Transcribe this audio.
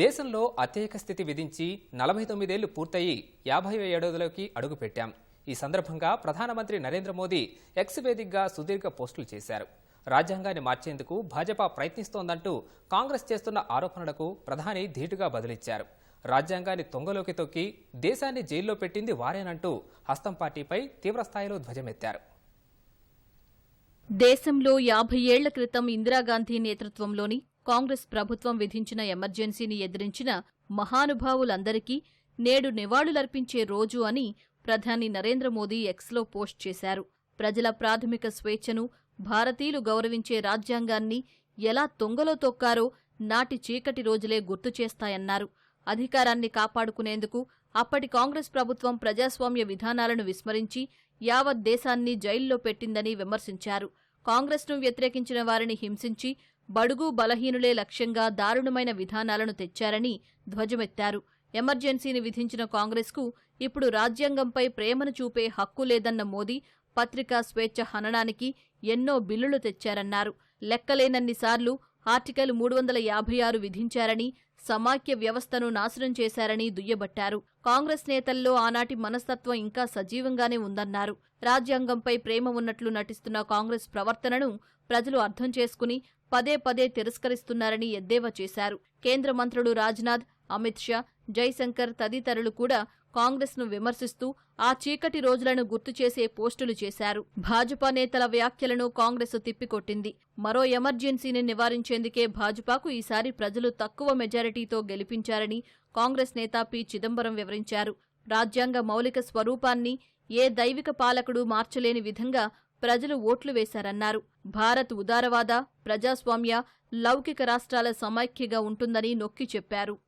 దేశంలో అత్యయిక స్థితి విధించి నలభై తొమ్మిదేళ్ళు పూర్తయి యాభై ఏడవదిలోకి అడుగుపెట్టాం. ఈ సందర్భంగా ప్రధానమంత్రి నరేంద్ర మోదీ ఎక్స్ వేదికగా సుదీర్ఘ పోస్టులు చేశారు. రాజ్యాంగాన్ని మార్చేందుకు భాజపా ప్రయత్నిస్తోందంటూ కాంగ్రెస్ చేస్తున్న ఆరోపణలకు ప్రధాని ధీటుగా బదిలిచ్చారు. రాజ్యాంగాన్ని తొంగలోకి తొక్కి దేశాన్ని జైల్లో పెట్టింది వారేనంటూ హస్తం పార్టీపై తీవ్రస్థాయిలో ధ్వజమెత్తారు. దేశంలో యాభై ఏళ్ళ క్రితం ఇందిరాగాంధీ నేతృత్వంలోని కాంగ్రెస్ ప్రభుత్వం విధించిన ఎమర్జెన్సీని ఎదిరించిన మహానుభావులందరికీ నేడు నివాళులర్పించే రోజు అని ప్రధాని నరేంద్ర మోదీ ఎక్స్లో పోస్ట్ చేశారు. ప్రజల ప్రాథమిక స్వేచ్ఛను భారతీయులు గౌరవించే రాజ్యాంగాన్ని ఎలా తొంగలో తొక్కారో నాటి చీకటి రోజులే గుర్తు చేస్తాయన్నారు. అధికారాన్ని కాపాడుకునేందుకు అప్పటి కాంగ్రెస్ ప్రభుత్వం ప్రజాస్వామ్య విధానాలను విస్మరించి యావత్ దేశాన్ని జైల్లో పెట్టిందని విమర్శించారు. కాంగ్రెస్ను వ్యతిరేకించిన వారిని హింసించి బడుగు బలహీనులే లక్ష్యంగా దారుణమైన విధానాలను తెచ్చారని ధ్వజమెత్తారు. ఎమర్జెన్సీని విధించిన కాంగ్రెస్కు ఇప్పుడు రాజ్యాంగంపై ప్రేమను చూపే హక్కు లేదన్న మోదీ పత్రికా స్వేచ్ఛ హననానికి ఎన్నో బిల్లులు తెచ్చారన్నారు. లెక్కలేనన్నిసార్లు ఆర్టికల్ మూడు వందల యాభై ఆరు విధించారని సమాఖ్య వ్యవస్థను నాశనం చేశారని దుయ్యబట్టారు. కాంగ్రెస్ నేతల్లో ఆనాటి మనస్తత్వం ఇంకా సజీవంగానే ఉందన్నారు. రాజ్యాంగంపై ప్రేమ ఉన్నట్లు నటిస్తున్న కాంగ్రెస్ ప్రవర్తనను ప్రజలు అర్థం చేసుకుని పదే పదే తిరస్కరిస్తున్నారని ఎద్దేవా చేశారు. కేంద్ర మంత్రులు రాజ్నాథ్ అమిత్ షా జైశంకర్ తదితరులు కూడా కాంగ్రెస్ను విమర్శిస్తూ ఆ చీకటి రోజులను గుర్తు చేసే పోస్టులు చేశారు. భాజపా నేతల వ్యాఖ్యలను కాంగ్రెస్ తిప్పికొట్టింది. మరో ఎమర్జెన్సీని నివారించేందుకే భాజపాకు ఈసారి ప్రజలు తక్కువ మెజారిటీతో గెలిపించారని కాంగ్రెస్ నేత పి. చిదంబరం వివరించారు. రాజ్యాంగ మౌలిక స్వరూపాన్ని ఏ దైవిక పాలకుడు మార్చలేని విధంగా ప్రజలు ఓట్లు వేశారన్నారు. భారత్ ఉదారవాద ప్రజాస్వామ్య లౌకిక రాష్ట్రాల సమైక్యగా ఉంటుందని నొక్కి చెప్పారు.